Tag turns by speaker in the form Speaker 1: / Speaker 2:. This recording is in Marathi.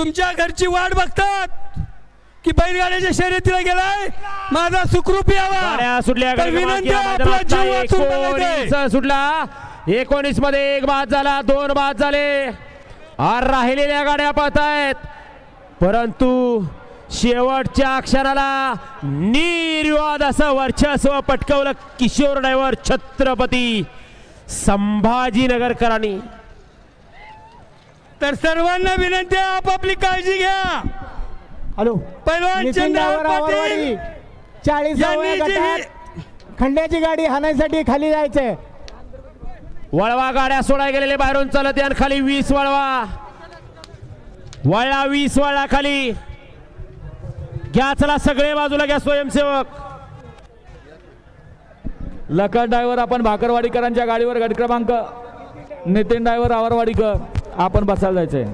Speaker 1: तुमच्या घरची वाट बघतात की बैलगाड्याच्या शर्यतीला गेलाय? माझा सुखरूप यावा
Speaker 2: सुटल्या
Speaker 1: तर विनंती आहे, आपला
Speaker 2: एकोणीस. सुटला. एकोणीसमध्ये एक बाद झाला दोन बाद झाले. आर राहिलेल्या गाड्या पाहतायत परंतु शेवटच्या क्षणाला निर्वाद असं वर्चस्व पटकवलं किशोर ड्रायव्हर छत्रपती संभाजीनगरकरांनी.
Speaker 1: तर सर्वांना विनंती आहे आपापली काळजी घ्या.
Speaker 3: हॅलो.
Speaker 1: पैलवान चंद्रराव पाटील.
Speaker 3: गटात खंड्याची गाडी हाणायसाठी खाली जायचंय.
Speaker 2: वळवा गाड्या सोडाय गेलेले बाहेरून चालत यान खाली वीस वळवा. वळला वीस वळला खाली. घ्या चला सगळे बाजूला घ्या स्वयंसेवक.
Speaker 4: लखन ड्रायव्हर आपण भाकरवाडीकरांच्या गाडीवर गट क्रमांक. नितीन ड्रायव्हर आवरवाडीकर. आपण बसायला जायचंय.